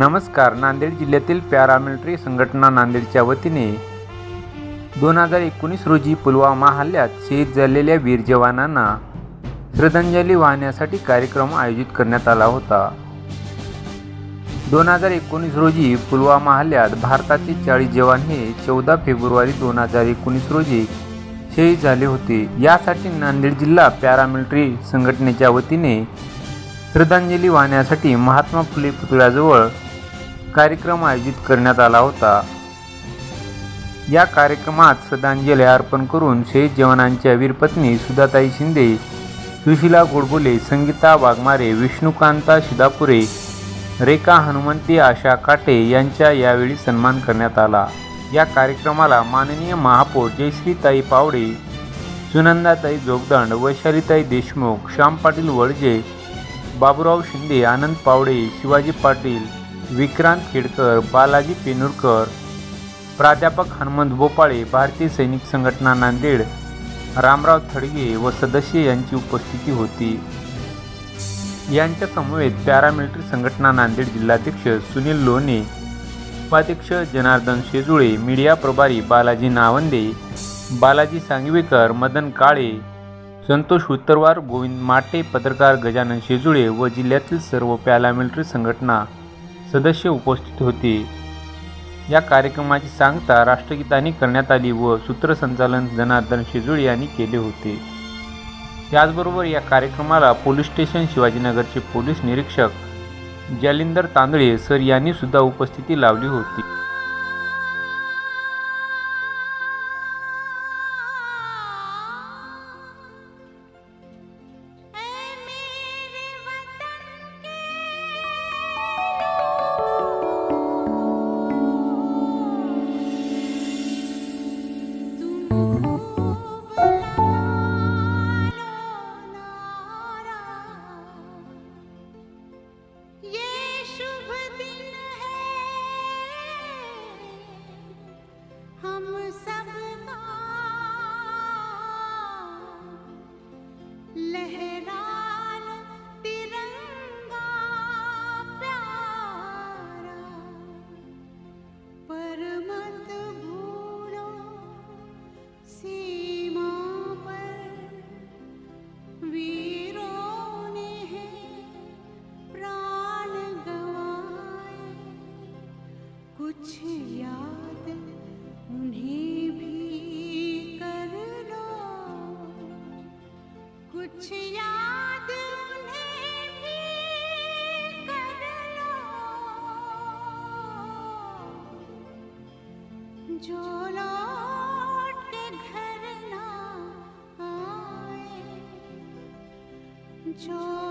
नमस्कार. नांदेड जिल्ह्यातील पॅरामिलिटरी संघटना नांदेडच्या वतीने दोन हजार एकोणीस रोजी पुलवामा हल्ल्यात शहीद झालेल्या वीर जवानांना श्रद्धांजली वाहण्यासाठी कार्यक्रम आयोजित करण्यात आला होता. दोन हजार एकोणीस रोजी पुलवामा हल्ल्यात भारताचे चाळीस जवान हे चौदा फेब्रुवारी दोन हजार एकोणीस रोजी शहीद झाले होते. यासाठी नांदेड जिल्हा पॅरामिलिटरी संघटनेच्या वतीने श्रद्धांजली वाहण्यासाठी महात्मा फुले पुतळ्याजवळ कार्यक्रम आयोजित करण्यात आला होता. या कार्यक्रमात श्रद्धांजली अर्पण करून शहीद जवानांच्या वीरपत्नी सुधाताई शिंदे सुशिला गोडबोले संगीता वाघमारे विष्णुकांता शिदापुरे रेखा हनुमंती आशा काटे यांचा यावेळी सन्मान करण्यात आला. या कार्यक्रमाला माननीय महापौर जयश्रीताई पावडे सुनंदाताई जोगदंड वैशालीताई देशमुख श्याम पाटील वळजे बाबूराव शिंदे आनंद पावडे शिवाजी पाटील विक्रांत खेडकर बालाजी पेनुरकर प्राध्यापक हनुमंत बोपाळे भारतीय सैनिक संघटना नांदेड रामराव थडगे व सदस्य यांची उपस्थिती होती. यांच्या समवेत पॅरामिलिटरी संघटना नांदेड जिल्हाध्यक्ष सुनील लोणे उपाध्यक्ष जनार्दन शेजुळे मीडिया प्रभारी बालाजी नावंदे बालाजी सांगवेकर मदन काळे संतोष उत्तरवार गोविंद माटे पत्रकार गजानन शेजुळे व जिल्ह्यातील सर्व पॅरामिलिटरी संघटना सदस्य उपस्थित होते. या कार्यक्रमाची सांगता राष्ट्रगीताने करण्यात आली व सूत्रसंचालन जनार्दन शेजुळे यांनी केले होते. त्याचबरोबर या कार्यक्रमाला पोलीस स्टेशन शिवाजीनगरचे पोलीस निरीक्षक जालिंदर तांदळे सर यांनी सुद्धा उपस्थिती लावली होती. हम सबका लहरा जो लौट घर ना आए जो